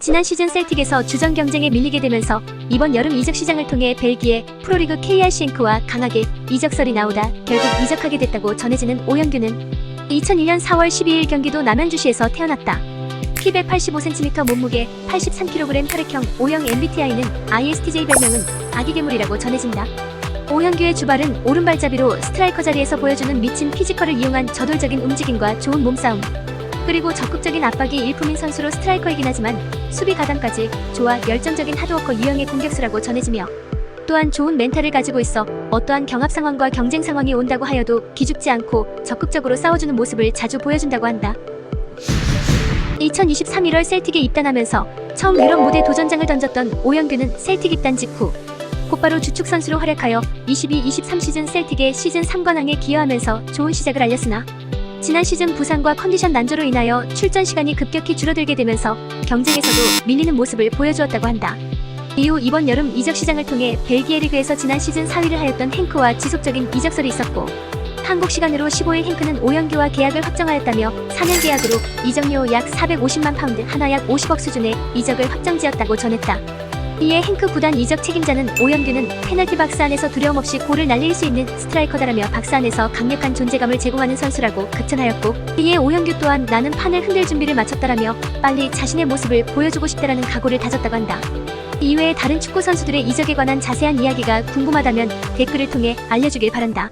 지난 시즌 셀틱에서 주전 경쟁에 밀리게 되면서 이번 여름 이적 시장을 통해 벨기에 프로리그 KRCN크와 강하게 이적설이 나오다 결국 이적하게 됐다고 전해지는 오영규는 2001년 4월 12일 경기도 남양주시에서 태어났다. 키 185cm 몸무게 83kg 혈액형 O형 MBTI는 ISTJ 별명은 아기 괴물이라고 전해진다. 오현규의 주발은 오른발잡이로 스트라이커 자리에서 보여주는 미친 피지컬을 이용한 저돌적인 움직임과 좋은 몸싸움. 그리고 적극적인 압박이 일품인 선수로 스트라이커이긴 하지만 수비 가담까지 좋아 열정적인 하드워커 유형의 공격수라고 전해지며 또한 좋은 멘탈을 가지고 있어 어떠한 경합 상황과 경쟁 상황이 온다고 하여도 기죽지 않고 적극적으로 싸워주는 모습을 자주 보여준다고 한다. 2023 1월 셀틱에 입단하면서 처음 유럽 무대 도전장을 던졌던 오영규는 셀틱 입단 직후 곧바로 주축 선수로 활약하여 22-23 시즌 셀틱의 시즌 3관왕에 기여하면서 좋은 시작을 알렸으나 지난 시즌 부상과 컨디션 난조로 인하여 출전 시간이 급격히 줄어들게 되면서 경쟁에서도 밀리는 모습을 보여주었다고 한다. 이후 이번 여름 이적 시장을 통해 벨기에 리그에서 지난 시즌 4위를 하였던 행크와 지속적인 이적설이 있었고 한국 시간으로 15일 행크는 오영규와 계약을 확정하였다며 4년 계약으로 이적료 약 450만 파운드 하나 약 50억 수준의 이적을 확정지었다고 전했다. 이에 행크 구단 이적 책임자는 오영규는 페널티 박스 안에서 두려움 없이 골을 날릴 수 있는 스트라이커다라며 박스 안에서 강력한 존재감을 제공하는 선수라고 극찬하였고 이에 오영규 또한 나는 판을 흔들 준비를 마쳤다라며 빨리 자신의 모습을 보여주고 싶다라는 각오를 다졌다고 한다. 이외에 다른 축구 선수들의 이적에 관한 자세한 이야기가 궁금하다면 댓글을 통해 알려주길 바란다.